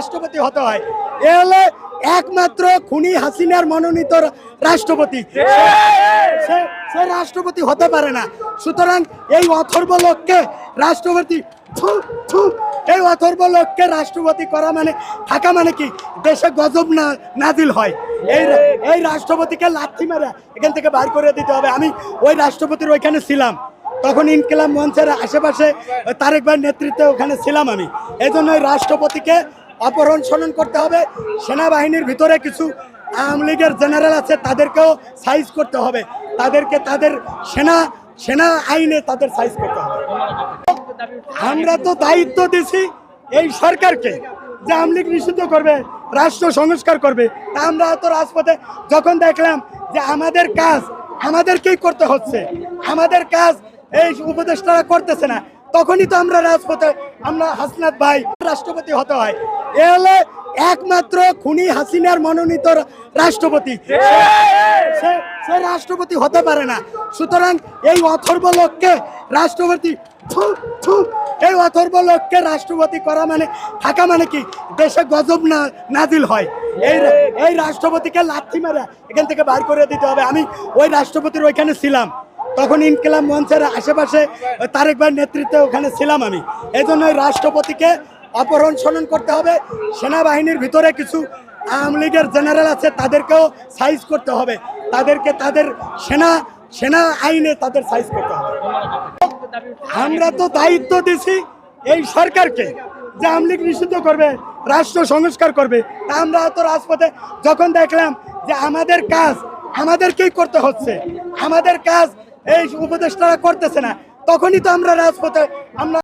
রাষ্ট্রপতি হতে হয়। এ হলো একমাত্র খুনি হাসিনার মনোনীত রাষ্ট্রপতি। সে- রাষ্ট্রপতি হতে পারে না। সুতরাং এই অথর্ব লোককে রাষ্ট্রপতি এই অথর্ব লোককে রাষ্ট্রপতি করা মানে থাকা মানে কি? দেশে গজব না, নাজিল হয়। এই এই রাষ্ট্রপতিকে লাথি মারা এখান থেকে বার করে দিতে হবে। আমি ওই রাষ্ট্রপতির ওইখানে ছিলাম। তখন ইনকিলাম মঞ্চের আশেপাশে তারেক ভাইয়ের নেতৃত্বে ওখানে ছিলাম আমি। এই জন্য ওই রাষ্ট্রপতিকে অপহরণ শোনন করতে হবে। সেনাবাহিনীর ভিতরে কিছু আওয়ামী লীগের জেনারেল আছে, তাদেরকেও সাইজ করতে হবে। তাদেরকে তাদের সেনা সেনা আইনে তাদের সাইজ করতে হবে। আমরা তো দায়িত্ব দিছি এই সরকারকে যে আওয়ামী লীগ নিষিদ্ধ করবে, রাষ্ট্র সংস্কার করবে। তা আমরা তো রাজপথে যখন দেখলাম যে আমাদের কাজ, আমাদেরকেই করতে হচ্ছে, আমাদের কাজ এই উপদেষ্টারা করতেছে না, তখনই তো আমরা রাজপথে, আমরা হাসনাত ভাই, রাষ্ট্রপতি হতে হয়। এ একমাত্র খুনি হাসিনার মনোনীত রাষ্ট্রপতি। সে- রাষ্ট্রপতি হতে পারে না। সুতরাং এই অথর্ব লোককে রাষ্ট্রপতি এই অথর্ব লোককে রাষ্ট্রপতি করা মানে থাকা মানে কি? দেশে গজব না, নাজিল হয়। এই এই রাষ্ট্রপতিকে লাথি মারা এখান থেকে বার করে দিতে হবে। আমি ওই রাষ্ট্রপতির ওইখানে ছিলাম। তখন ইনকিলাম মঞ্চের আশেপাশে তারেক ভাইয়ের নেতৃত্বে ওখানে ছিলাম আমি। এই জন্য রাষ্ট্রপতিকে অপহরণ শোনন করতে হবে। সেনাবাহিনীর ভিতরে কিছু আওয়ামী লীগের জেনারেল আছে, তাদেরকেও সাইজ করতে হবে। তাদেরকে তাদের সেনা সেনা আইনে তাদের সাইজ করতে হবে। আমরা তো দায়িত্ব দিছি এই সরকারকে যে আওয়ামী লীগ নিষিদ্ধ করবে, রাষ্ট্র সংস্কার করবে। তা আমরা তো রাজপথে যখন দেখলাম যে আমাদের কাজ, আমাদেরকেই করতে হচ্ছে, আমাদের কাজ এই উপদেষ্টারা করতেছে না, তখনই তো আমরা রাজপথে আমরা